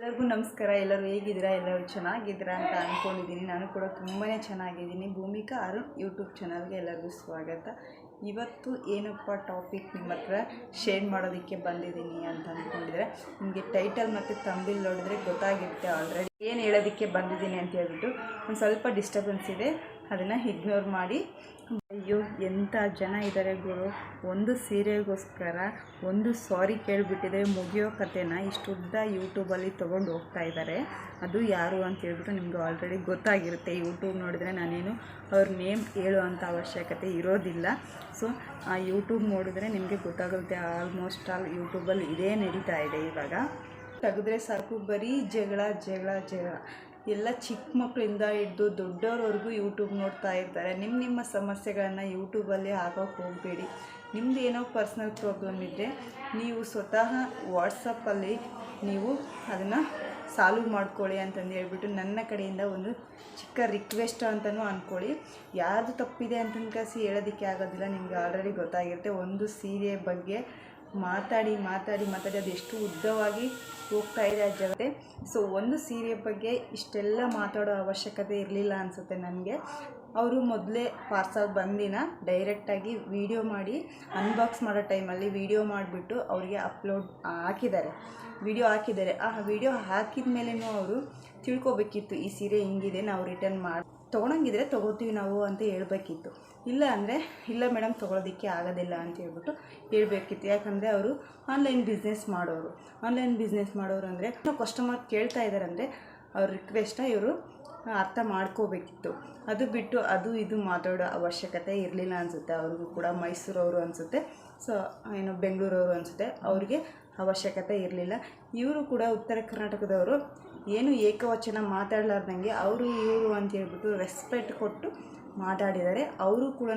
ಎಲ್ಲರಿಗೂ ನಮಸ್ಕಾರ. ಎಲ್ಲರೂ ಹೇಗಿದ್ದೀರಾ? ಎಲ್ಲರೂ ಚೆನ್ನಾಗಿದ್ದೀರಾ ಅಂತ ಅಂದ್ಕೊಂಡಿದ್ದೀನಿ ನಾನು ಕೂಡ ತುಂಬಾ ಚೆನ್ನಾಗಿದ್ದೀನಿ. ಭೂಮಿಕಾ ಅರುಣ್ ಯೂಟ್ಯೂಬ್ ಚಾನಲ್ಗೆ ಎಲ್ಲರಿಗೂ ಸ್ವಾಗತ. ಇವತ್ತು ಏನಪ್ಪ ಟಾಪಿಕ್ ನಿಮ್ಮ ಹತ್ರ ಶೇರ್ ಮಾಡೋದಕ್ಕೆ ಬಂದಿದ್ದೀನಿ ಅಂತ ಅಂದ್ಕೊಂಡಿದ್ರೆ ನಿಮಗೆ ಟೈಟಲ್ ಮತ್ತು ತಂಬಿಲ್ ನೋಡಿದ್ರೆ ಗೊತ್ತಾಗಿರುತ್ತೆ ಆಲ್ರೆಡಿ ಏನು ಹೇಳೋದಕ್ಕೆ ಬಂದಿದ್ದೀನಿ ಅಂತ ಹೇಳ್ಬಿಟ್ಟು ಒಂದು ಸ್ವಲ್ಪ ಡಿಸ್ಟರ್ಬೆನ್ಸ್ ಇದೆ. ಅದನ್ನು ಇಗ್ನೋರ್ ಮಾಡಿ ಅಯ್ಯೋ ಎಂಥ ಜನ ಇದ್ದಾರೆ ಗುರು. ಒಂದು ಸೀರೆಗೋಸ್ಕರ ಒಂದು ಸಾರಿ ಕೇಳಿಬಿಟ್ಟಿದ್ರೆ ಮುಗಿಯೋ ಕಥೆನ ಇಷ್ಟುದ್ದ ಯೂಟ್ಯೂಬಲ್ಲಿ ತೊಗೊಂಡು ಹೋಗ್ತಾ ಇದ್ದಾರೆ ಅದು ಯಾರು ಅಂತ ಹೇಳ್ಬಿಟ್ಟು ನಿಮಗೆ ಆಲ್ರೆಡಿ ಗೊತ್ತಾಗಿರುತ್ತೆ. ಯೂಟ್ಯೂಬ್ ನೋಡಿದ್ರೆ ನಾನೇನು ಅವ್ರ ನೇಮ್ ಹೇಳುವಂಥ ಅವಶ್ಯಕತೆ ಇರೋದಿಲ್ಲ. ಸೊ ಆ ಯೂಟ್ಯೂಬ್ ನೋಡಿದ್ರೆ ನಿಮಗೆ ಗೊತ್ತಾಗುತ್ತೆ ಆಲ್ಮೋಸ್ಟ್ ಆಲ್ ಯೂಟ್ಯೂಬಲ್ಲಿ ಇದೇ ನಡೀತಾ ಇದೆ ಇವಾಗ. ತೆಗೆದ್ರೆ ಸಾಕು, ಬರೀ ಜಗಳ ಜಗಳ ಜಗಳ. ಎಲ್ಲ ಚಿಕ್ಕ ಮಕ್ಕಳಿಂದ ಹಿಡ್ದು ದೊಡ್ಡವ್ರವರೆಗೂ ಯೂಟ್ಯೂಬ್ ನೋಡ್ತಾ ಇರ್ತಾರೆ. ನಿಮ್ಮ ನಿಮ್ಮ ಸಮಸ್ಯೆಗಳನ್ನು ಯೂಟ್ಯೂಬಲ್ಲಿ ಹಾಕೋಕ್ಕೆ ಹೋಗಬೇಡಿ. ನಿಮ್ಮದು ಏನೋ ಪರ್ಸ್ನಲ್ ಪ್ರಾಬ್ಲಮ್ ಇದ್ದರೆ ನೀವು ಸ್ವತಃ ವಾಟ್ಸಪ್ಪಲ್ಲಿ ನೀವು ಅದನ್ನು ಸಾಲ್ವ್ ಮಾಡ್ಕೊಳ್ಳಿ ಅಂತಂದು ಹೇಳ್ಬಿಟ್ಟು ನನ್ನ ಕಡೆಯಿಂದ ಒಂದು ಚಿಕ್ಕ ರಿಕ್ವೆಸ್ಟ್ ಅಂತಲೂ ಅಂದ್ಕೊಳ್ಳಿ ಯಾರ್ದು ತಪ್ಪಿದೆ ಅಂತಂದು ಕಸಿ ಹೇಳೋದಕ್ಕೆ ಆಗೋದಿಲ್ಲ, ನಿಮಗೆ ಆಲ್ರೆಡಿ ಗೊತ್ತಾಗಿರುತ್ತೆ. ಒಂದು ಸೀರೆ ಬಗ್ಗೆ ಮಾತಾಡಿ ಮಾತಾಡಿ ಮಾತಾಡಿ, ಅದು ಎಷ್ಟು ಉದ್ದವಾಗಿ ಹೋಗ್ತಾ ಇದೆ ಆ ಜಗತ್ತೆ. ಸೊ ಒಂದು ಸೀರೆ ಬಗ್ಗೆ ಇಷ್ಟೆಲ್ಲ ಮಾತಾಡೋ ಅವಶ್ಯಕತೆ ಇರಲಿಲ್ಲ ಅನಿಸುತ್ತೆ ನನಗೆ. ಅವರು ಮೊದಲೇ ಪಾರ್ಸಲ್ ಬಂದಿನ ಡೈರೆಕ್ಟಾಗಿ ವಿಡಿಯೋ ಮಾಡಿ ಅನ್ಬಾಕ್ಸ್ ಮಾಡೋ ಟೈಮಲ್ಲಿ ವೀಡಿಯೋ ಮಾಡಿಬಿಟ್ಟು ಅವರಿಗೆ ಅಪ್ಲೋಡ್ ಹಾಕಿದ್ದಾರೆ. ವಿಡಿಯೋ ಹಾಕಿದ್ದಾರೆ. ಆ ವಿಡಿಯೋ ಹಾಕಿದ ಮೇಲೇನೂ ಅವರು ತಿಳ್ಕೊಬೇಕಿತ್ತು ಈ ಸೀರೆ ಹಿಂಗಿದೆ, ನಾವು ರಿಟರ್ನ್ ಮಾಡಿ ತೊಗೊಳಂಗಿದ್ರೆ ತೊಗೋತೀವಿ ನಾವು ಅಂತ ಹೇಳ್ಬೇಕಿತ್ತು. ಇಲ್ಲ ಅಂದರೆ, ಇಲ್ಲ ಮೇಡಮ್, ತೊಗೊಳೋದಕ್ಕೆ ಆಗೋದಿಲ್ಲ ಅಂತ ಹೇಳ್ಬಿಟ್ಟು ಹೇಳ್ಬೇಕಿತ್ತು. ಯಾಕಂದರೆ ಅವರು ಆನ್ಲೈನ್ ಬಿಸ್ನೆಸ್ ಮಾಡೋರು. ಆನ್ಲೈನ್ ಬಿಸ್ನೆಸ್ ಮಾಡೋರು ಅಂದರೆ ಕಸ್ಟಮರ್ ಕೇಳ್ತಾ ಇದ್ದಾರೆ ಅಂದರೆ, ಅವ್ರ ರಿಕ್ವೆಸ್ಟ ಇವರು ಅರ್ಥ ಮಾಡ್ಕೋಬೇಕಿತ್ತು. ಅದು ಬಿಟ್ಟು ಅದು ಇದು ಮಾತಾಡೋ ಅವಶ್ಯಕತೆ ಇರಲಿಲ್ಲ ಅನಿಸುತ್ತೆ. ಅವ್ರಿಗೂ ಕೂಡ ಮೈಸೂರವರು ಅನಿಸುತ್ತೆ. ಸೊ, ಏನು ಬೆಂಗಳೂರವರು ಅನಿಸುತ್ತೆ. ಅವ್ರಿಗೆ ಅವಶ್ಯಕತೆ ಇರಲಿಲ್ಲ. ಇವರು ಕೂಡ ಉತ್ತರ ಕರ್ನಾಟಕದವರು ಏನು ಏಕವಚನ ಮಾತಾಡಲಾರ್ದಂಗೆ ಅವರು ಇವರು ಅಂತ ಹೇಳ್ಬಿಟ್ಟು ರೆಸ್ಪೆಕ್ಟ್ ಕೊಟ್ಟು ಮಾತಾಡಿದ್ದಾರೆ. ಅವರು ಕೂಡ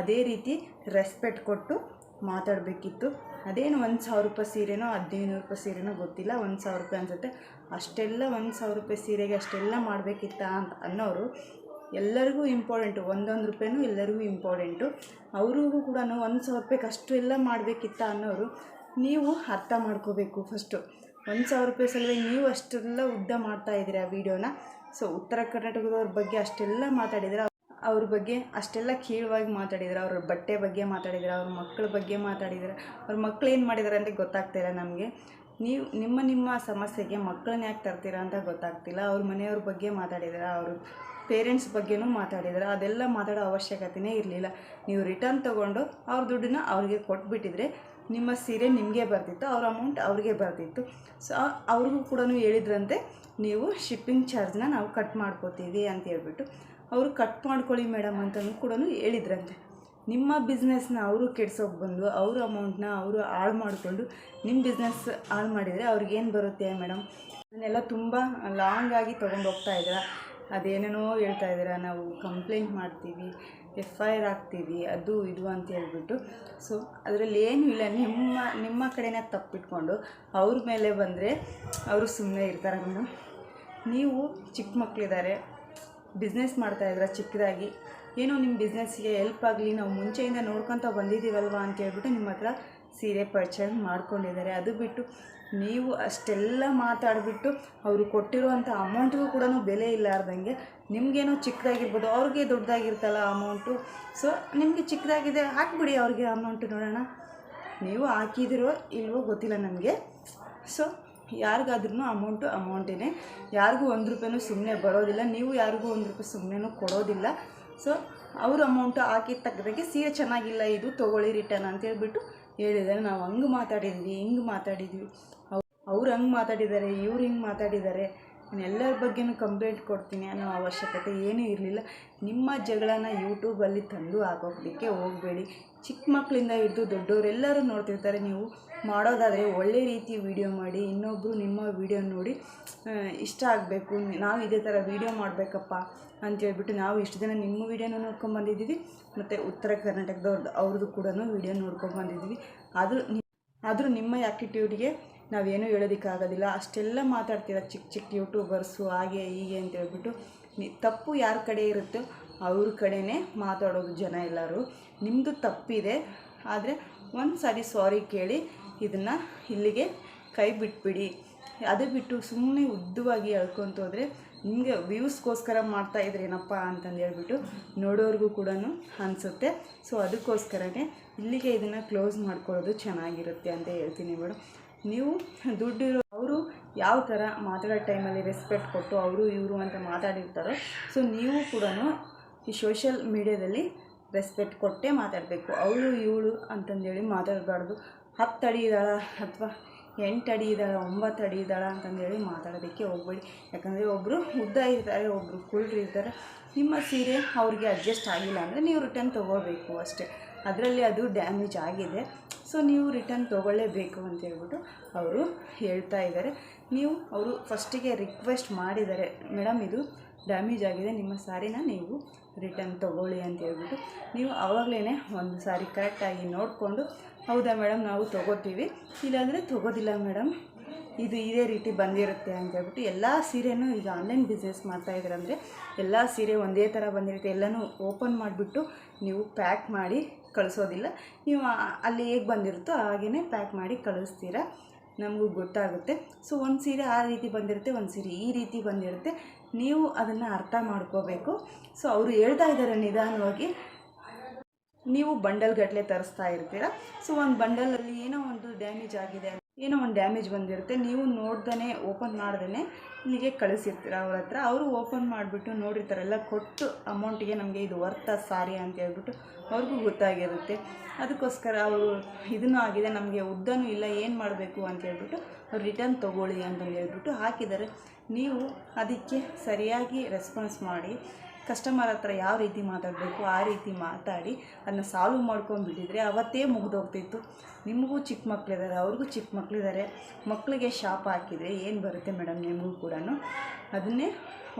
ಅದೇ ರೀತಿ ರೆಸ್ಪೆಕ್ಟ್ ಕೊಟ್ಟು ಮಾತಾಡಬೇಕಿತ್ತು. ಅದೇನು ಒಂದು ಸಾವಿರ ರೂಪಾಯಿ ಸೀರೆನೋ ಹದಿನೈದು ರೂಪಾಯಿ ಸೀರೆನೋ ಗೊತ್ತಿಲ್ಲ. ಒಂದು ಸಾವಿರ ರೂಪಾಯಿ ಅನಿಸುತ್ತೆ. ಅಷ್ಟೆಲ್ಲ ಒಂದು ಸಾವಿರ ರೂಪಾಯಿ ಸೀರೆಗೆ ಅಷ್ಟೆಲ್ಲ ಮಾಡಬೇಕಿತ್ತ ಅಂತ ಅನ್ನೋರು ಎಲ್ಲರಿಗೂ ಇಂಪಾರ್ಟೆಂಟು ಒಂದೊಂದು ರೂಪಾಯಿನೂ ಎಲ್ಲರಿಗೂ ಇಂಪಾರ್ಟೆಂಟು ಅವ್ರಿಗೂ ಕೂಡ ಒಂದು ಸಾವಿರ ರೂಪಾಯಿಗೆ ಅಷ್ಟು ಎಲ್ಲ ಮಾಡಬೇಕಿತ್ತ ಅನ್ನೋರು ನೀವು ಅರ್ಥ ಮಾಡ್ಕೋಬೇಕು ಫಸ್ಟು ಒಂದು ಸಾವಿರ ರೂಪಾಯಿ ಸಲುವಾಗಿ ನೀವು ಅಷ್ಟೆಲ್ಲ ಉದ್ದ ಮಾಡ್ತಾ ಇದ್ದೀರಿ ಆ ವಿಡಿಯೋನ. ಸೊ ಉತ್ತರ ಕರ್ನಾಟಕದವ್ರ ಬಗ್ಗೆ ಅಷ್ಟೆಲ್ಲ ಮಾತಾಡಿದ್ರೆ ಅವ್ರ ಬಗ್ಗೆ ಅಷ್ಟೆಲ್ಲ ಕೀಳವಾಗಿ ಮಾತಾಡಿದ್ರು, ಅವ್ರ ಬಟ್ಟೆ ಬಗ್ಗೆ ಮಾತಾಡಿದ್ರು, ಅವ್ರ ಮಕ್ಕಳ ಬಗ್ಗೆ ಮಾತಾಡಿದ್ರು, ಅವ್ರ ಮಕ್ಳು ಏನು ಮಾಡಿದ್ದಾರೆ ಅಂತ ಗೊತ್ತಾಗ್ತಿಲ್ಲ ನಮಗೆ. ನೀವು ನಿಮ್ಮ ನಿಮ್ಮ ಸಮಸ್ಯೆಗೆ ಮಕ್ಕಳನ್ನ ಯಾಕೆ ತರ್ತೀರಾ ಅಂತ ಗೊತ್ತಾಗ್ತಿಲ್ಲ. ಅವ್ರ ಮನೆಯವ್ರ ಬಗ್ಗೆ ಮಾತಾಡಿದ್ರೆ, ಅವ್ರ ಪೇರೆಂಟ್ಸ್ ಬಗ್ಗೆನೂ ಮಾತಾಡಿದ್ರೆ, ಅದೆಲ್ಲ ಮಾತಾಡೋ ಅವಶ್ಯಕತೆಯೇ ಇರಲಿಲ್ಲ. ನೀವು ರಿಟರ್ನ್ ತೊಗೊಂಡು ಅವ್ರ ದುಡ್ಡನ್ನ ಅವ್ರಿಗೆ ಕೊಟ್ಬಿಟ್ಟಿದ್ರೆ ನಿಮ್ಮ ಸೀರೆ ನಿಮಗೆ ಬರ್ತಿತ್ತು ಅವ್ರ ಅಮೌಂಟ್ ಅವ್ರಿಗೆ ಬರ್ತಿತ್ತು ಸೊ ಅವ್ರಿಗೂ ಕೂಡ ಹೇಳಿದ್ರಂತೆ, ನೀವು ಶಿಪ್ಪಿಂಗ್ ಚಾರ್ಜ್ನ ನಾವು ಕಟ್ ಮಾಡ್ಕೋತೀವಿ ಅಂತ ಹೇಳ್ಬಿಟ್ಟು. ಅವರು ಕಟ್ ಮಾಡ್ಕೊಳ್ಳಿ ಮೇಡಮ್ ಅಂತಲೂ ಕೂಡ ಹೇಳಿದ್ರಂತೆ. ನಿಮ್ಮ ಬಿಸ್ನೆಸ್ನ ಅವರು ಕೆಡ್ಸೋಕೆ ಬಂದು, ಅವ್ರ ಅಮೌಂಟ್ನ ಅವರು ಹಾಳು ಮಾಡಿಕೊಂಡು ನಿಮ್ಮ ಬಿಸ್ನೆಸ್ ಹಾಳು ಮಾಡಿದರೆ ಅವ್ರಿಗೇನು ಬರುತ್ತೆ ಮೇಡಮ್ ಅದನ್ನೆಲ್ಲ ತುಂಬ ಲಾಂಗಾಗಿ ತೊಗೊಂಡೋಗ್ತಾ ಇದ್ದೀರಾ. ಅದೇನೇನೋ ಹೇಳ್ತಾ ಇದ್ದೀರಾ, ನಾವು ಕಂಪ್ಲೇಂಟ್ ಮಾಡ್ತೀವಿ. ಎಫ್ ಐ ಆರ್ ಆಗ್ತೀವಿ ಅದು ಇದು ಅಂತ ಹೇಳ್ಬಿಟ್ಟು. ಸೊ ಅದರಲ್ಲಿ ಏನೂ ಇಲ್ಲ, ನಿಮ್ಮ ನಿಮ್ಮ ಕಡೆನೇ ತಪ್ಪಿಟ್ಕೊಂಡು ಅವ್ರ ಮೇಲೆ ಬಂದರೆ ಅವರು ಸುಮ್ಮನೆ ಇರ್ತಾರೆ ಮೇಡಮ್. ನೀವು ಚಿಕ್ಕ ಮಕ್ಕಳಿದ್ದಾರೆ ಬಿಸ್ನೆಸ್ ಮಾಡ್ತಾಯಿದ್ರ ಚಿಕ್ಕದಾಗಿ, ಏನೋ ನಿಮ್ಮ ಬಿಸ್ನೆಸ್ಗೆ ಹೆಲ್ಪ್ ಆಗಲಿ, ನಾವು ಮುಂಚೆಯಿಂದ ನೋಡ್ಕೊತ ಬಂದಿದ್ದೀವಲ್ವಾ ಅಂತ ಹೇಳ್ಬಿಟ್ಟು ನಿಮ್ಮ ಹತ್ರ ಸೀರೆ ಪರ್ಚೇಸ್ ಮಾಡ್ಕೊಂಡಿದ್ದಾರೆ. ಅದು ಬಿಟ್ಟು ನೀವು ಅಷ್ಟೆಲ್ಲ ಮಾತಾಡಿಬಿಟ್ಟು ಅವರು ಕೊಟ್ಟಿರುವಂಥ ಅಮೌಂಟ್ಗೂ ಕೂಡ ಬೆಲೆ ಇಲ್ಲಾರ್ದಂಗೆ ನಿಮಗೇನೋ ಚಿಕ್ಕದಾಗಿರ್ಬೋದು, ಅವ್ರಿಗೆ ದೊಡ್ಡದಾಗಿರ್ತಲ್ಲ ಅಮೌಂಟು ಸೊ ನಿಮಗೆ ಚಿಕ್ಕದಾಗಿದೆ, ಹಾಕ್ಬಿಡಿ ಅವ್ರಿಗೆ ಅಮೌಂಟು ನೋಡೋಣ. ನೀವು ಹಾಕಿದಿರೋ ಇಲ್ವೋ ಗೊತ್ತಿಲ್ಲ ನನಗೆ ಸೊ ಯಾರಿಗಾದ್ರೂ ಅಮೌಂಟು ಅಮೌಂಟೇ ಯಾರಿಗೂ ಒಂದು ರೂಪಾಯಿನೂ ಸುಮ್ಮನೆ ಬರೋದಿಲ್ಲ, ನೀವು ಯಾರಿಗೂ ಒಂದು ರೂಪಾಯಿ ಸುಮ್ಮನೆ ಕೊಡೋದಿಲ್ಲ. ಸೊ ಅವ್ರ ಅಮೌಂಟು ಹಾಕಿದ ತಕ್ಕದಾಗೆ ಸೀರೆ ಚೆನ್ನಾಗಿಲ್ಲ, ಇದು ತೊಗೊಳ್ಳಿ ರಿಟರ್ನ್ ಅಂತ ಹೇಳ್ಬಿಟ್ಟು ಹೇಳಿದ್ದಾರೆ ನಾವು ಹಂಗೆ ಮಾತಾಡಿದ್ವಿ ಹಿಂಗೆ ಮಾತಾಡಿದ್ವಿ. ಅವ್ರು ಹಂಗೆ ಮಾತಾಡಿದ್ದಾರೆ ಇವ್ರು ಹಿಂಗೆ ಮಾತಾಡಿದ್ದಾರೆ. ನಾನು ಎಲ್ಲರ ಬಗ್ಗೆನೂ ಕಂಪ್ಲೇಂಟ್ ಕೊಡ್ತೀನಿ ಅನ್ನೋ ಅವಶ್ಯಕತೆ ಏನೂ ಇರಲಿಲ್ಲ. ನಿಮ್ಮ ಜಗಳನ ಯೂಟ್ಯೂಬಲ್ಲಿ ತಂದು ಹಾಕೋದಕ್ಕೆ ಹೋಗಬೇಡಿ. ಚಿಕ್ಕ ಮಕ್ಕಳಿಂದ ಹಿಡಿದು ದೊಡ್ಡವರೆಲ್ಲರೂ ನೋಡ್ತಿರ್ತಾರೆ. ನೀವು ಮಾಡೋದಾದರೆ ಒಳ್ಳೆ ರೀತಿ ವಿಡಿಯೋ ಮಾಡಿ ಇನ್ನೊಬ್ಬರು ನಿಮ್ಮ ವಿಡಿಯೋ ನೋಡಿ ಇಷ್ಟ ಆಗಬೇಕು. ನಾವು ಇದೇ ಥರ ವಿಡಿಯೋ ಮಾಡಬೇಕಪ್ಪ ಅಂತೇಳ್ಬಿಟ್ಟು ನಾವು ಇಷ್ಟು ದಿನ ನಿಮ್ಮ ವೀಡಿಯೋನ ನೋಡ್ಕೊಂಬಂದಿದ್ದೀವಿ ಮತ್ತು ಉತ್ತರ ಕರ್ನಾಟಕದವ್ರದ್ದು ಅವ್ರದ್ದು ಕೂಡ ವೀಡಿಯೋ ನೋಡ್ಕೊಂಬಂದಿದ್ದೀವಿ ಆದರೂ ಆದರೂ ನಿಮ್ಮ ಆ್ಯಕ್ಟಿಟ್ಯೂಡ್ಗೆ ನಾವೇನೂ ಹೇಳೋದಕ್ಕಾಗೋದಿಲ್ಲ. ಅಷ್ಟೆಲ್ಲ ಮಾತಾಡ್ತೀರ ಚಿಕ್ಕ ಚಿಕ್ಕ ಯೂಟ್ಯೂಬರ್ಸು ಹಾಗೆ ಹೀಗೆ ಅಂತ ಹೇಳ್ಬಿಟ್ಟು ನಿ, ತಪ್ಪು ಯಾರ ಕಡೆ ಇರುತ್ತೋ ಅವ್ರ ಕಡೆನೇ ಮಾತಾಡೋದು ಜನ ಎಲ್ಲರೂ. ನಿಮ್ಮದು ತಪ್ಪಿದೆ. ಆದರೆ ಒಂದು ಸಾರಿ ಸಾರಿ ಕೇಳಿ ಇದನ್ನು ಇಲ್ಲಿಗೆ ಕೈ ಬಿಟ್ಬಿಡಿ. ಅದು ಬಿಟ್ಟು ಸುಮ್ಮನೆ ಉದ್ದವಾಗಿ ಎಳ್ಕೊತ ಹೋದರೆ ನಿಮಗೆ ವ್ಯೂಸ್ಗೋಸ್ಕರ ಮಾಡ್ತಾ ಇದ್ರೇನಪ್ಪ ಅಂತಂದು ಹೇಳ್ಬಿಟ್ಟು ನೋಡೋರ್ಗೂ ಕೂಡ ಅನಿಸುತ್ತೆ. ಸೊ ಅದಕ್ಕೋಸ್ಕರನೇ ಇಲ್ಲಿಗೆ ಇದನ್ನು ಕ್ಲೋಸ್ ಮಾಡ್ಕೊಳ್ಳೋದು ಚೆನ್ನಾಗಿರುತ್ತೆ ಅಂತ ಹೇಳ್ತೀನಿ ಮೇಡಮ್. ನೀವು ದುಡ್ಡಿರೋ ಅವರು ಯಾವ ಥರ ಮಾತಾಡೋ ಟೈಮಲ್ಲಿ ರೆಸ್ಪೆಕ್ಟ್ ಕೊಟ್ಟು ಅವರು ಇವರು ಅಂತ ಮಾತಾಡಿರ್ತಾರೋ ಸೊ ನೀವು ಕೂಡ ಈ ಸೋಷಿಯಲ್ ಮೀಡ್ಯಾದಲ್ಲಿ ರೆಸ್ಪೆಕ್ಟ್ ಕೊಟ್ಟೇ ಮಾತಾಡಬೇಕು. ಅವಳು ಇವಳು ಅಂತಂದೇಳಿ ಮಾತಾಡಬಾರ್ದು. ಹತ್ತು ಅಡಿ ಇದ್ದಾಳ ಅಥವಾ ಎಂಟು ಅಡಿ ಇದ್ದಾಳ, ಒಂಬತ್ತು ಅಡಿ ಇದ್ದಾಳ ಅಂತಂದೇಳಿ ಮಾತಾಡೋದಕ್ಕೆ ಹೋಗ್ಬೇಡಿ. ಯಾಕಂದರೆ ಒಬ್ಬರು ಉದ್ದ ಇರ್ತಾರೆ ಒಬ್ಬರು ಕುಳ್ಳರು ಇರ್ತಾರೆ. ನಿಮ್ಮ ಸೀರೆ ಅವ್ರಿಗೆ ಅಡ್ಜಸ್ಟ್ ಆಗಿಲ್ಲ ಅಂದರೆ ನೀವು ರಿಟರ್ನ್ ತೊಗೋಬೇಕು ಅಷ್ಟೇ. ಅದರಲ್ಲಿ ಅದು ಡ್ಯಾಮೇಜ್ ಆಗಿದೆ. ಸೊ ನೀವು ರಿಟರ್ನ್ ತೊಗೊಳ್ಳೇಬೇಕು ಅಂತ ಹೇಳ್ಬಿಟ್ಟು ಅವರು ಹೇಳ್ತಾ ಇದ್ದಾರೆ. ನೀವು ಅವರು ಫಸ್ಟಿಗೆ ರಿಕ್ವೆಸ್ಟ್ ಮಾಡಿದ್ದಾರೆ, ಮೇಡಮ್, ಇದು ಡ್ಯಾಮೇಜ್ ಆಗಿದೆ, ನಿಮ್ಮ ಸಾರಿನ ನೀವು ರಿಟರ್ನ್ ತೊಗೊಳ್ಳಿ ಅಂತ ಹೇಳ್ಬಿಟ್ಟು ನೀವು ಆವಾಗಲೇ ಒಂದು ಸಾರಿ ಕರೆಕ್ಟಾಗಿ ನೋಡಿಕೊಂಡು, ಹೌದಾ ಮೇಡಮ್, ನಾವು ತೊಗೋತೀವಿ. ಇಲ್ಲಾಂದರೆ ತೊಗೋದಿಲ್ಲ ಮೇಡಮ್. ಇದು ಇದೇ ರೀತಿ ಬಂದಿರುತ್ತೆ ಅಂತ ಹೇಳ್ಬಿಟ್ಟು ಎಲ್ಲ ಸೀರೆನೂ ಈಗ ಆನ್ಲೈನ್ ಬಿಸ್ನೆಸ್ ಮಾಡ್ತಾ ಇದ್ದಾರೆ. ಅಂದರೆ ಎಲ್ಲ ಸೀರೆ ಒಂದೇ ಥರ ಬಂದಿರುತ್ತೆ. ಎಲ್ಲನೂ ಓಪನ್ ಮಾಡಿಬಿಟ್ಟು ನೀವು ಪ್ಯಾಕ್ ಮಾಡಿ ಕಳಿಸೋದಿಲ್ಲ. ನೀವು ಅಲ್ಲಿ ಹೇಗೆ ಬಂದಿರುತ್ತೋ ಹಾಗೇ ಪ್ಯಾಕ್ ಮಾಡಿ ಕಳಿಸ್ತೀರಾ. ನಮಗೂ ಗೊತ್ತಾಗುತ್ತೆ. ಸೊ ಒಂದು ಸೀರೆ ಆ ರೀತಿ ಬಂದಿರುತ್ತೆ, ಒಂದು ಸೀರೆ ಈ ರೀತಿ ಬಂದಿರುತ್ತೆ. ನೀವು ಅದನ್ನು ಅರ್ಥ ಮಾಡ್ಕೋಬೇಕು. ಸೊ ಅವರು ಹೇಳ್ತಾ ಇದ್ದಾರೆ ನಿಧಾನವಾಗಿ. ನೀವು ಬಂಡಲ್ಗಟ್ಟಲೆ ತರಿಸ್ತಾ ಇರ್ತೀರ. ಸೊ ಒಂದು ಬಂಡಲಲ್ಲಿ ಏನೋ ಒಂದು ಡ್ಯಾಮೇಜ್ ಆಗಿದೆ ಏನೋ ಒಂದು ಡ್ಯಾಮೇಜ್ ಬಂದಿರುತ್ತೆ, ನೀವು ನೋಡ್ದೇ ಓಪನ್ ಮಾಡ್ದೇ ಇಲ್ಲಿಗೆ ಕಳಿಸಿರ್ತೀರ ಅವ್ರ ಹತ್ರ. ಅವರು ಓಪನ್ ಮಾಡಿಬಿಟ್ಟು ನೋಡಿರ್ತಾರೆಲ್ಲ ಕೊಟ್ಟು ಅಮೌಂಟಿಗೆ ನಮಗೆ ಇದು ವರ್ತ ಸಾರಿ ಅಂತ ಹೇಳ್ಬಿಟ್ಟು ಅವ್ರಿಗೂ ಗೊತ್ತಾಗಿರುತ್ತೆ. ಅದಕ್ಕೋಸ್ಕರ ಅವರು ಇದೂ ಆಗಿದೆ, ನಮಗೆ ಉದ್ದನೂ ಇಲ್ಲ, ಏನು ಮಾಡಬೇಕು ಅಂತ ಹೇಳ್ಬಿಟ್ಟು ಅವ್ರು ರಿಟರ್ನ್ ತೊಗೊಳ್ಳಿ ಅಂತ ಹೇಳ್ಬಿಟ್ಟು ಹಾಕಿದ್ದಾರೆ. ನೀವು ಅದಕ್ಕೆ ಸರಿಯಾಗಿ ರೆಸ್ಪಾನ್ಸ್ ಮಾಡಿ. ಕಸ್ಟಮರ್ ಹತ್ರ ಯಾವ ರೀತಿ ಮಾತಾಡಬೇಕು, ಆ ರೀತಿ ಮಾತಾಡಿ ಅದನ್ನ ಸಾಲ್ವ್ ಮಾಡ್ಕೊಂಡ್ಬಿಟ್ಟಿದ್ರೆ ಅವತ್ತೇ ಮುಗಿದೋಗ್ತಿತ್ತು. ನಿಮಗೂ ಚಿಕ್ಕ ಮಕ್ಕಳಿದ್ದಾರೆ ಅವ್ರಿಗೂ ಚಿಕ್ಕ ಮಕ್ಕಳಿದ್ದಾರೆ ಮಕ್ಕಳಿಗೆ ಶಾಪ್ ಹಾಕಿದರೆ ಏನು ಬರುತ್ತೆ ಮೇಡಮ್ ನಿಮಗೂ ಕೂಡ ಅದನ್ನೇ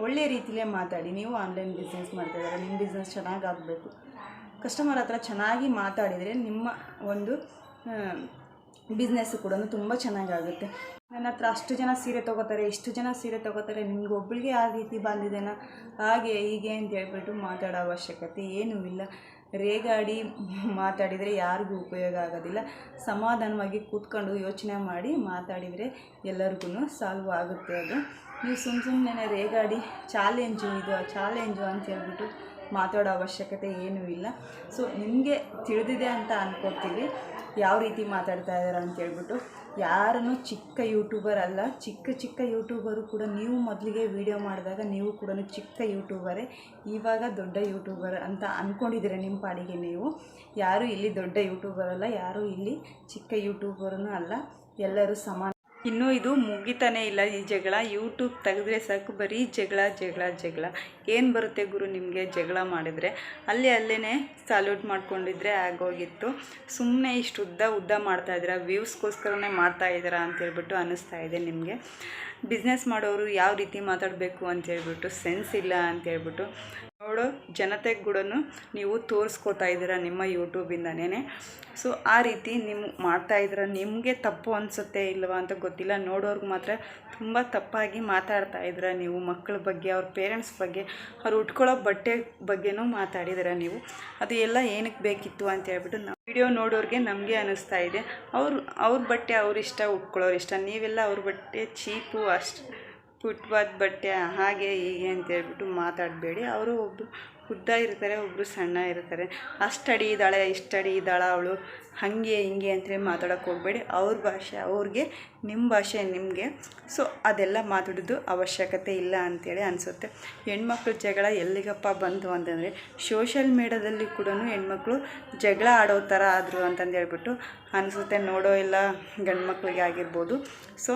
ಒಳ್ಳೆಯ ರೀತಿಲೇ ಮಾತಾಡಿ. ನೀವು ಆನ್ಲೈನ್ ಬಿಸ್ನೆಸ್ ಮಾಡ್ತಾಯಿದ್ದಾರೆ ನಿಮ್ಮ ಬಿಸ್ನೆಸ್ ಚೆನ್ನಾಗಿ ಆಗಬೇಕು. ಕಸ್ಟಮರ್ ಹತ್ರ ಚೆನ್ನಾಗಿ ಮಾತಾಡಿದರೆ ನಿಮ್ಮ ಒಂದು ಬಿಸ್ನೆಸ್ಸು ಕೂಡ ತುಂಬ ಚೆನ್ನಾಗಾಗುತ್ತೆ ನನ್ನ ಹತ್ರ ಅಷ್ಟು ಜನ ಸೀರೆ ತೊಗೋತಾರೆ, ಇಷ್ಟು ಜನ ಸೀರೆ ತೊಗೋತಾರೆ, ನಿಮ್ಗೆ ಒಬ್ಬಳಿಗೆ ಆ ರೀತಿ ಬಂದಿದೆನಾ? ಹಾಗೆ ಹೀಗೆ ಅಂತ ಹೇಳ್ಬಿಟ್ಟು ಮಾತಾಡೋ ಅವಶ್ಯಕತೆ ಏನೂ ಇಲ್ಲ. ರೇಗಾಡಿ ಮಾತಾಡಿದರೆ ಯಾರಿಗೂ ಉಪಯೋಗ ಆಗೋದಿಲ್ಲ. ಸಮಾಧಾನವಾಗಿ ಕೂತ್ಕೊಂಡು ಯೋಚನೆ ಮಾಡಿ ಮಾತಾಡಿದರೆ ಎಲ್ಲರಿಗೂ ಸಾಲ್ವ್ ಆಗುತ್ತೆ ಅದು. ನೀವು ಸುಮ್ಮ ಸುಮ್ಮನೆ ರೇಗಾಡಿ ಚಾಲೆಂಜು ಇದು ಚಾಲೆಂಜು ಅಂತ ಹೇಳ್ಬಿಟ್ಟು ಮಾತಾಡೋ ಅವಶ್ಯಕತೆ ಏನೂ ಇಲ್ಲ. ಸೊ ನಿಮಗೆ ತಿಳಿದಿದೆ ಅಂತ ಅನ್ಕೋತೀವಿ ಯಾವ ರೀತಿ ಮಾತಾಡ್ತಾ ಇದ್ದಾರೆ ಅಂತ ಹೇಳ್ಬಿಟ್ಟು. ಯಾರನ್ನು ಚಿಕ್ಕ ಯೂಟ್ಯೂಬರ್ ಅಲ್ಲ. ಚಿಕ್ಕ ಚಿಕ್ಕ ಯೂಟ್ಯೂಬರು ಕೂಡ ನೀವು ಮೊದಲಿಗೆ ವೀಡಿಯೋ ಮಾಡಿದಾಗ ನೀವು ಕೂಡ ಚಿಕ್ಕ ಯೂಟ್ಯೂಬರೇ. ಇವಾಗ ದೊಡ್ಡ ಯೂಟ್ಯೂಬರ್ ಅಂತ ಅಂದ್ಕೊಂಡಿದ್ದೀರ ನಿಮ್ಮ ಪಾಡಿಗೆ ನೀವು. ಯಾರೂ ಇಲ್ಲಿ ದೊಡ್ಡ ಯೂಟ್ಯೂಬರ್ ಅಲ್ಲ. ಯಾರು ಇಲ್ಲಿ ಚಿಕ್ಕ ಯೂಟ್ಯೂಬರೂ ಅಲ್ಲ. ಎಲ್ಲರೂ ಸಮಾನ ಇನ್ನೂ ಇದು ಮುಗಿತಾನೇ ಇಲ್ಲ ಈ ಜಗಳ. ಯೂಟ್ಯೂಬ್ ತೆಗೆದ್ರೆ ಸಾಕು, ಬರೀ ಜಗಳ ಜಗಳ ಜಗಳ. ಏನು ಬರುತ್ತೆ ಗುರು ನಿಮಗೆ ಜಗಳ ಮಾಡಿದರೆ? ಅಲ್ಲಿ ಅಲ್ಲೇ ಸಾಲ್ಯೂಟ್ ಮಾಡ್ಕೊಂಡಿದ್ರೆ ಆಗೋಗಿತ್ತು. ಸುಮ್ಮನೆ ಇಷ್ಟು ಉದ್ದ ಉದ್ದ ಮಾಡ್ತಾ ಇದ್ದೀರಾ? ವ್ಯೂಸ್ಗೋಸ್ಕರನೇ ಮಾಡ್ತಾ ಇದ್ದೀರಾ ಅಂತೇಳ್ಬಿಟ್ಟು ಅನ್ನಿಸ್ತಾ ಇದೆ ನಿಮಗೆ. ಬಿಸ್ನೆಸ್ ಮಾಡೋರು ಯಾವ ರೀತಿ ಮಾತಾಡಬೇಕು ಅಂತೇಳ್ಬಿಟ್ಟು ಸೆನ್ಸ್ ಇಲ್ಲ ಅಂತೇಳ್ಬಿಟ್ಟು ನೋಡೋ ಜನತೆಗೆ ಕೂಡ ನೀವು ತೋರಿಸ್ಕೊತಾ ಇದ್ದೀರಾ ನಿಮ್ಮ ಯೂಟ್ಯೂಬಿಂದನೇ ಸೊ ಆ ರೀತಿ ನೀವು ಮಾಡ್ತಾ ಇದ್ದೀರಾ ನಿಮಗೆ ತಪ್ಪು ಅನಿಸುತ್ತೆ ಇಲ್ವಾ ಅಂತ ಗೊತ್ತಿಲ್ಲ. ನೋಡೋರ್ಗೆ ಮಾತ್ರ ತುಂಬ ತಪ್ಪಾಗಿ ಮಾತಾಡ್ತಾ ಇದ್ದೀರಾ ನೀವು ಮಕ್ಕಳ ಬಗ್ಗೆ, ಅವ್ರ ಪೇರೆಂಟ್ಸ್ ಬಗ್ಗೆ, ಅವ್ರು ಉಟ್ಕೊಳ್ಳೋ ಬಟ್ಟೆ ಬಗ್ಗೆನೂ ಮಾತಾಡಿದಿರಾ ನೀವು. ಅದು ಎಲ್ಲ ಏನಕ್ಕೆ ಬೇಕಿತ್ತು ಅಂತ ಹೇಳ್ಬಿಟ್ಟು ನಾವು ವಿಡಿಯೋ ನೋಡೋರಿಗೆ ನಮಗೆ ಅನ್ನಿಸ್ತಾ ಇದೆ. ಅವ್ರು, ಅವ್ರ ಬಟ್ಟೆ ಅವ್ರ ಇಷ್ಟ ಉಟ್ಕೊಳ್ಳೋರು ಇಷ್ಟ. ನೀವೆಲ್ಲ ಅವ್ರ ಬಟ್ಟೆ ಚೀಪು ಅಷ್ಟು ಪುಟ್ವಾದ ಬಟ್ಟೆ, ಹಾಗೆ ಹೀಗೆ ಅಂತ ಹೇಳ್ಬಿಟ್ಟು ಮಾತಾಡಬೇಡಿ. ಅವರು ಒಬ್ಬರು ಉದ್ದ ಇರ್ತಾರೆ ಒಬ್ಬರು ಸಣ್ಣ ಇರ್ತಾರೆ. ಅಷ್ಟು ಅಡಿ ಇದ್ದಾಳೆ, ಇಷ್ಟು ಅಡಿ ಇದ್ದಾಳೆ ಅವಳು. ಹಾಗೆ ಹಿಂಗೆ ಅಂತೇಳಿ ಮಾತಾಡೋಕ್ಕೆ ಹೋಗಬೇಡಿ. ಅವ್ರ ಭಾಷೆ, ಅವ್ರಿಗೆ ನಿಮ್ಮ ಭಾಷೆ ನಿಮಗೆ. ಸೊ ಅದೆಲ್ಲ ಮಾತಾಡೋದು ಅವಶ್ಯಕತೆ ಇಲ್ಲ ಅಂತೇಳಿ ಅನಿಸುತ್ತೆ. ಹೆಣ್ಮಕ್ಳು ಜಗಳ ಎಲ್ಲಿಗಪ್ಪ ಬಂತು ಅಂತಂದರೆ ಸೋಷಿಯಲ್ ಮೀಡ್ಯಾದಲ್ಲಿ ಕೂಡ ಹೆಣ್ಮಕ್ಳು ಜಗಳ ಆಡೋ ಥರ ಆದರು ಅಂತಂದು ಹೇಳ್ಬಿಟ್ಟು ಅನಿಸುತ್ತೆ. ನೋಡೋ ಎಲ್ಲ ಗಂಡು ಮಕ್ಕಳಿಗೆ ಆಗಿರ್ಬೋದು. ಸೊ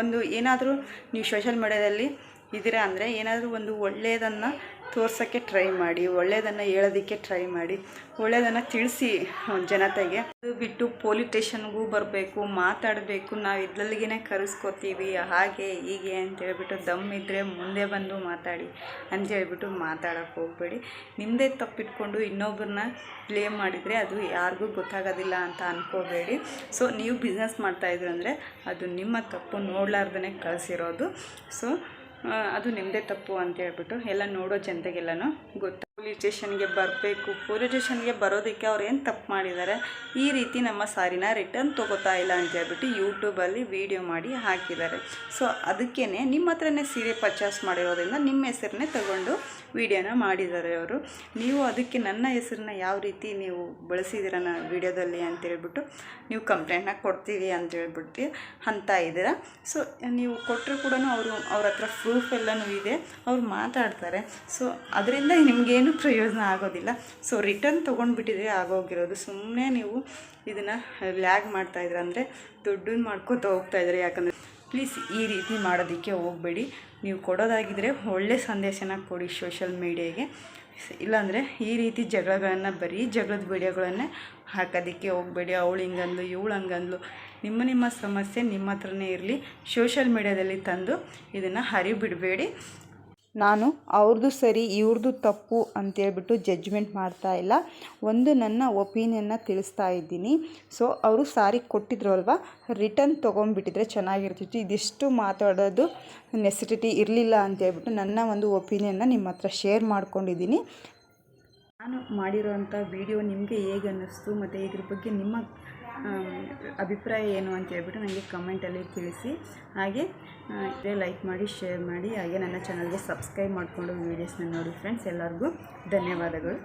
ಒಂದು ಏನಾದರೂ ನೀವು ಸೋಷಿಯಲ್ ಮೀಡ್ಯಾದಲ್ಲಿ ಇದ್ದೀರಾ ಅಂದರೆ ಏನಾದರೂ ಒಂದು ಒಳ್ಳೆಯದನ್ನು ತೋರ್ಸೋಕ್ಕೆ ಟ್ರೈ ಮಾಡಿ ಒಳ್ಳೆಯದನ್ನು ಹೇಳೋದಕ್ಕೆ ಟ್ರೈ ಮಾಡಿ ಒಳ್ಳೆಯದನ್ನು ತಿಳಿಸಿ ಜನತೆಗೆ. ಅದು ಬಿಟ್ಟು ಪೊಲೀಸ್ ಸ್ಟೇಷನ್ಗೂ ಬರಬೇಕು, ಮಾತಾಡಬೇಕು, ನಾವು ಇದ್ರಲ್ಲಿಗೇ ಕರೆಸ್ಕೋತೀವಿ, ಹಾಗೆ ಹೀಗೆ ಅಂತೇಳ್ಬಿಟ್ಟು ದಮ್ ಇದ್ದರೆ ಮುಂದೆ ಬಂದು ಮಾತಾಡಿ ಅಂತೇಳ್ಬಿಟ್ಟು ಮಾತಾಡೋಕ್ಕೆ ಹೋಗಬೇಡಿ. ನಿಮ್ಮದೇ ತಪ್ಪಿಟ್ಕೊಂಡು ಇನ್ನೊಬ್ಬರನ್ನ ಬ್ಲೇಮ್ ಮಾಡಿದರೆ ಅದು ಯಾರಿಗೂ ಗೊತ್ತಾಗೋದಿಲ್ಲ ಅಂತ ಅಂದ್ಕೋಬೇಡಿ ಸೊ ನೀವು ಬಿಸ್ನೆಸ್ ಮಾಡ್ತಾಯಿದ್ರು ಅಂದರೆ ಅದು ನಿಮ್ಮ ತಪ್ಪು ನೋಡ್ಲಾರ್ದೇ ಕಳಿಸಿರೋದು. ಸೊ ಅದು ನಿಮ್ಮದೇ ತಪ್ಪು ಅಂತ ಹೇಳ್ಬಿಟ್ಟು ಎಲ್ಲ ನೋಡೋ ಜನತೆಗೆಲ್ಲನೂ ಗೊತ್ತು ಪೊಲೀಸ್ ಸ್ಟೇಷನ್ಗೆ ಬರಬೇಕು. ಪೊಲೀಸ್ ಸ್ಟೇಷನ್ಗೆ ಬರೋದಕ್ಕೆ ಅವ್ರು ಏನು ತಪ್ಪು ಮಾಡಿದ್ದಾರೆ ಈ ರೀತಿ ನಮ್ಮ ಸಾರಿನ ರಿಟರ್ನ್ ತೊಗೋತಾ ಇಲ್ಲ ಅಂತ ಹೇಳ್ಬಿಟ್ಟು ಯೂಟ್ಯೂಬಲ್ಲಿ ವೀಡಿಯೋ ಮಾಡಿ ಹಾಕಿದ್ದಾರೆ. ಸೊ ಅದಕ್ಕೇ ನಿಮ್ಮ ಹತ್ರನೇ ಸೀರೆ ಪರ್ಚೇಸ್ ಮಾಡಿರೋದ್ರಿಂದ ನಿಮ್ಮ ಹೆಸರನ್ನೇ ತಗೊಂಡು ವೀಡಿಯೋನ ಮಾಡಿದ್ದಾರೆ ಅವರು. ನೀವು ಅದಕ್ಕೆ ನನ್ನ ಹೆಸರನ್ನ ಯಾವ ರೀತಿ ನೀವು ಬಳಸಿದ್ದೀರ ನನ್ನ ವೀಡಿಯೋದಲ್ಲಿ ಅಂತೇಳ್ಬಿಟ್ಟು ನೀವು ಕಂಪ್ಲೇಂಟ್ನ ಕೊಡ್ತೀವಿ ಅಂತೇಳ್ಬಿಟ್ಟು ಅಂತ ಇದ್ದೀರಾ? ಸೊ ನೀವು ಕೊಟ್ಟರು ಕೂಡ ಅವರು ಅವ್ರ ಹತ್ರ ಪ್ರೂಫ್ ಎಲ್ಲನೂ ಇದೆ. ಅವ್ರು ಮಾತಾಡ್ತಾರೆ. ಸೊ ಅದರಿಂದ ನಿಮಗೇನು ಪ್ರಯೋಜನ ಆಗೋದಿಲ್ಲ. ಸೊ ರಿಟರ್ನ್ ತೊಗೊಂಡ್ಬಿಟ್ಟಿದ್ರೆ ಆಗೋಗಿರೋದು. ಸುಮ್ಮನೆ ನೀವು ಇದನ್ನು ಲ್ಯಾಗ್ ಮಾಡ್ತಾಯಿದ್ರೆ ಅಂದರೆ ದುಡ್ಡನ್ನು ಮಾಡ್ಕೋತಾ ಹೋಗ್ತಾ ಇದ್ದಾರೆ ಯಾಕಂದರೆ ಪ್ಲೀಸ್ ಈ ರೀತಿ ಮಾಡೋದಕ್ಕೆ ಹೋಗಬೇಡಿ. ನೀವು ಕೊಡೋದಾಗಿದ್ದರೆ ಒಳ್ಳೆ ಸಂದೇಶನ ಕೊಡಿ ಸೋಷಲ್ ಮೀಡಿಯಾಗೆ ಇಲ್ಲಾಂದರೆ ಈ ರೀತಿ ಜಗಳಗಳನ್ನು ಬರೀ ಜಗಳದ ವಿಡಿಯೋಗಳನ್ನೇ ಹಾಕೋದಕ್ಕೆ ಹೋಗಬೇಡಿ. ಅವಳು ಹಿಂಗಂದ್ಲು, ಇವಳು ಹಂಗಂದ್ಲು. ನಿಮ್ಮ ನಿಮ್ಮ ಸಮಸ್ಯೆ ನಿಮ್ಮ ಹತ್ರನೇ ಇರಲಿ. ಸೋಷಲ್ ಮೀಡಿಯಾದಲ್ಲಿ ತಂದು ಇದನ್ನು ಹರಿಬಿಡಬೇಡಿ. ನಾನು ಅವ್ರದ್ದು ಸರಿ ಇವ್ರದ್ದು ತಪ್ಪು ಅಂತೇಳ್ಬಿಟ್ಟು ಜಡ್ಜ್ಮೆಂಟ್ ಮಾಡ್ತಾ ಇಲ್ಲ. ಒಂದು ನನ್ನ ಒಪಿನಿಯನ್ನ ತಿಳಿಸ್ತಾ ಇದ್ದೀನಿ. ಸೊ ಅವರು ಸಾರಿ ಕೊಟ್ಟಿದ್ರು ಅಲ್ವಾ? ರಿಟರ್ನ್ ತೊಗೊಂಡ್ಬಿಟ್ಟಿದ್ರೆ ಚೆನ್ನಾಗಿರ್ತಿತ್ತು. ಇದಿಷ್ಟು ಮಾತಾಡೋದು ನೆಸೆಸಿಟಿ ಇರಲಿಲ್ಲ ಅಂತೇಳ್ಬಿಟ್ಟು ನನ್ನ ಒಂದು ಒಪಿನಿಯನ್ನ ನಿಮ್ಮ ಹತ್ರ ಶೇರ್ ಮಾಡ್ಕೊಂಡಿದ್ದೀನಿ. ನಾನು ಮಾಡಿರೋವಂಥ ವಿಡಿಯೋ ನಿಮಗೆ ಹೇಗೆ ಅನ್ನಿಸ್ತು ಮತ್ತು ಇದ್ರ ಬಗ್ಗೆ ನಿಮ್ಮ ಅಭಿಪ್ರಾಯ ಏನು ಅಂತ ಹೇಳ್ಬಿಟ್ಟು ನನಗೆ ಕಮೆಂಟಲ್ಲಿ ತಿಳಿಸಿ. ಹಾಗೆ ಇದೇ ಲೈಕ್ ಮಾಡಿ ಶೇರ್ ಮಾಡಿ, ಹಾಗೆ ನನ್ನ ಚಾನಲ್ಗೆ ಸಬ್ಸ್ಕ್ರೈಬ್ ಮಾಡಿಕೊಂಡು ವೀಡಿಯೋಸ್ನ ನೋಡಿ ಫ್ರೆಂಡ್ಸ್ ಎಲ್ಲರಿಗೂ ಧನ್ಯವಾದಗಳು.